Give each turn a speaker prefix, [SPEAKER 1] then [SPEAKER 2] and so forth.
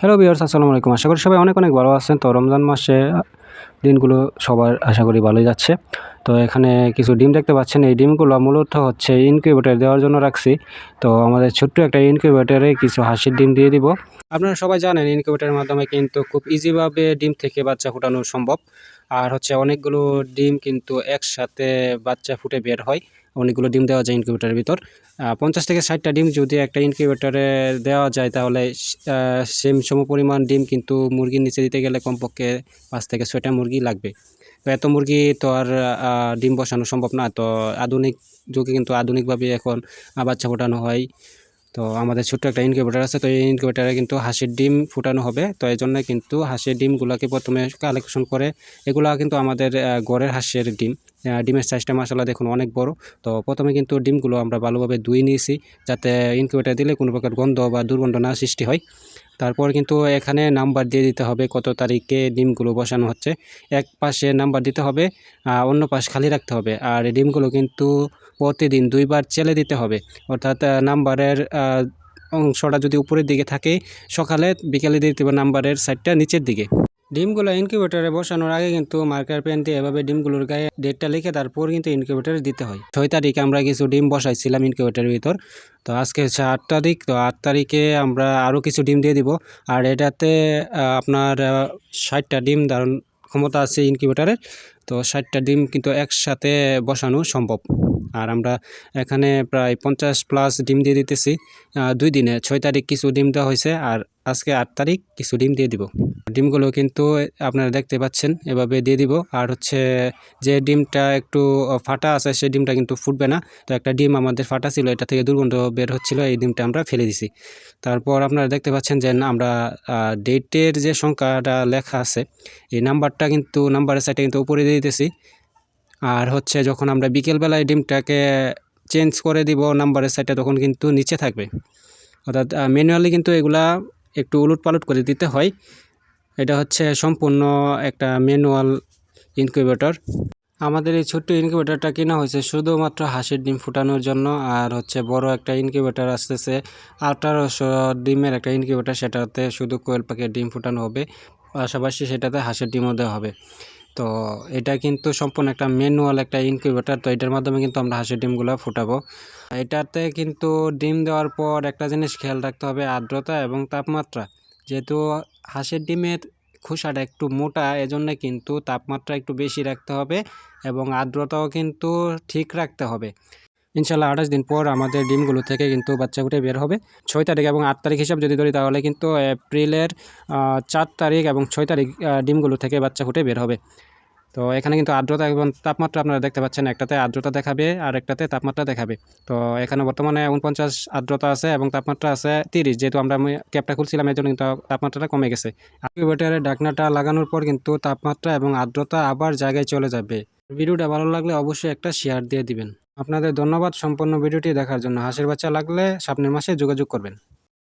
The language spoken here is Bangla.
[SPEAKER 1] হ্যালো বিয়ার্স আসসালামু আলাইকুম। আশা করি সবাই অনেক অনেক ভালো আছেন। তো রমজান মাসে দিনগুলো সবার আশা করি ভালোই যাচ্ছে। তো এখানে কিছু ডিম দেখতে পাচ্ছেন। এই ডিমগুলো মূলত হচ্ছে ইনকিউবেটার দেওয়ার জন্য রাখছি। তো আমাদের ছোট্ট একটা ইনকিউবেটারে কিছু হাসির ডিম দিয়ে দিব। আপনারা সবাই জানেন ইনকিউবেটারের মাধ্যমে কিন্তু খুব ইজিভাবে ডিম থেকে বাচ্চা ফুটানো সম্ভব। আর হচ্ছে অনেকগুলো ডিম কিন্তু একসাথে বাচ্চা ফুটে বের হয়। অনেকগুলো ডিম দেওয়া যায় ইনকিউবেটারের ভিতর। পঞ্চাশ থেকে ষাটটা ডিম যদি একটা ইনকিউবেটারে দেওয়া যায় তাহলে সেম সম পরিমাণ ডিম কিন্তু মুরগির নিচে দিতে গেলে কমপক্ষে পাঁচ থেকে ছয়টা মুরগি লাগবে। তো এত মুরগি তো আর ডিম বসানো সম্ভব না। তো আধুনিক যুগে কিন্তু আধুনিকভাবে এখন বাচ্চা ফোটানো হয়। তো আমাদের ছোট্ট একটা ইনকিউবেটার আছে, তো এই ইনকিউবেটারে কিন্তু হাঁসের ডিম ফুটানো হবে। তো এই জন্য কিন্তু হাঁসের ডিমগুলোকে প্রথমে কালেকশন করে, এগুলো কিন্তু আমাদের গড়ের হাঁসের ডিম। ডিমের সাইজটা মাসাল্লাহ দেখুন অনেক বড়। তো প্রথমে কিন্তু ডিমগুলো আমরা ভালোভাবে ধুয়ে নিয়েছি, যাতে ইনকিউবেটার দিলে কোনো প্রকার গন্ধ বা দুর্গন্ধ না সৃষ্টি হয়। তারপর কিন্তু এখানে নাম্বার দিয়ে দিতে হবে কত তারিখে ডিমগুলো বসানো হচ্ছে। এক পাশে নাম্বার দিতে হবে আর অন্য পাশ খালি রাখতে হবে। আর ডিমগুলো কিন্তু প্রতিদিন দুইবার চেলে দিতে হবে। অর্থাৎ নাম্বারের অংশটা যদি উপরের দিকে থাকে, সকালে বিকালে দিতে হবে নাম্বারের সাইডটা নিচের দিকে। ডিমগুলো ইনকিউবেটারে বসানোর আগে কিন্তু মার্কার পেন দিয়ে এভাবে ডিমগুলোর গায়ে ডেটটা লিখে তারপর কিন্তু ইনকিউবেটরে দিতে হয়। ছয় তারিখে আমরা কিছু ডিম বসাইছিলাম ইনকিউবেটারের ভিতর। তো আজকে হচ্ছে আট তারিখ, তো আট তারিখে আমরা আরও কিছু ডিম দিয়ে দিব। আর এটাতে আপনার ষাটটা ডিম ধারণ ক্ষমতা আছে ইনকিউবেটারের তো ষাটটা ডিম কিন্তু একসাথে বসানো সম্ভব। আর আমরা এখানে প্রায় পঞ্চাশ প্লাস ডিম দিয়ে দিতেছি। দুই দিনে ছয় তারিখ কিছু ডিম দেওয়া হয়েছে আর আজকে আট তারিখ কিছু ডিম দিয়ে দিব। ডিমগুলো কিন্তু আপনারা দেখতে পাচ্ছেন, এভাবে দিয়ে দিব। আর হচ্ছে যে ডিমটা একটু ফাটা আছে সেই ডিমটা কিন্তু ফুটবে না। তো একটা ডিম আমাদের ফাটা ছিল, এটা থেকে দুর্গন্ধ বের হচ্ছিল, এই ডিমটা আমরা ফেলে দিছি। তারপর আপনারা দেখতে পাচ্ছেন যে আমরা ডেটের যে সংখ্যাটা লেখা আছে, এই নাম্বারটা কিন্তু নাম্বারের সাইডে কিন্তু উপরে দিয়ে দিতেছি। আর হচ্ছে যখন আমরা বিকেলবেলায় ডিমটাকে চেঞ্জ করে দিব নাম্বারের সাইডে তখন কিন্তু নিচে থাকবে। অর্থাৎ ম্যানুয়ালি কিন্তু এগুলা একটু উলট পালট করে দিতে হয়। এটা হচ্ছে সম্পূর্ণ একটা ম্যানুয়াল ইনকিউবেটর আমাদের এই ছোট্ট ইনকিউবেটরটা কেনা হয়েছে শুধুমাত্র হাঁসের ডিম ফুটানোর জন্য। আর হচ্ছে বড় একটা ইনকিউবেটর আসতেছে, আঠারোশো ডিমের একটা ইনকিউবেটর সেটাতে শুধু কোয়েল পাখির ডিম ফুটানো হবে। পাশাপাশি সেটাতে হাঁসের ডিমও দেওয়া হবে। তো এটা কিন্তু সম্পূর্ণ একটা ম্যানুয়াল একটা ইনকিউবেটার তো এটার মাধ্যমে কিন্তু আমরা হাঁসের ডিমগুলো ফুটাবো। এটাতে কিন্তু ডিম দেওয়ার পর একটা জিনিস খেয়াল রাখতে হবে, আর্দ্রতা এবং তাপমাত্রা। যেহেতু হাঁসের ডিমের খোসাটা একটু মোটা, এজন্য কিন্তু তাপমাত্রা একটু বেশি রাখতে হবে এবং আর্দ্রতাও কিন্তু ঠিক রাখতে হবে। ইনশাল্লাহ আঠাশ দিন পর আমাদের ডিমগুলো থেকে কিন্তু বাচ্চা ফুটে বের হবে। ছয় তারিখ এবং আট তারিখ হিসাব যদি ধরি তাহলে কিন্তু এপ্রিলের চার তারিখ এবং ছয় তারিখ ডিমগুলো থেকে বাচ্চা ফুটে বের হবে। তো এখানে কিন্তু আর্দ্রতা এবং তাপমাত্রা আপনারা দেখতে পাচ্ছেন, একটাতে আর্দ্রতা দেখাবে আর একটাতে তাপমাত্রা দেখাবে। তো এখানে বর্তমানে উনপঞ্চাশ আর্দ্রতা আছে এবং তাপমাত্রা আছে তিরিশ, যেহেতু আমরা আমি ক্যাপটা খুলছিলাম, এর জন্য কিন্তু তাপমাত্রাটা কমে গেছে। ইনকিউবেটারের ডাকনাটা লাগানোর পর কিন্তু তাপমাত্রা এবং আর্দ্রতা আবার জায়গায় চলে যাবে। ভিডিওটা ভালো লাগলে অবশ্যই একটা শেয়ার দিয়ে দিবেন। আপনাদের ধন্যবাদ সম্পূর্ণ ভিডিওটি দেখার জন্য। হাসির বাচ্চা লাগলে সামনের মাসে যোগাযোগ করবেন।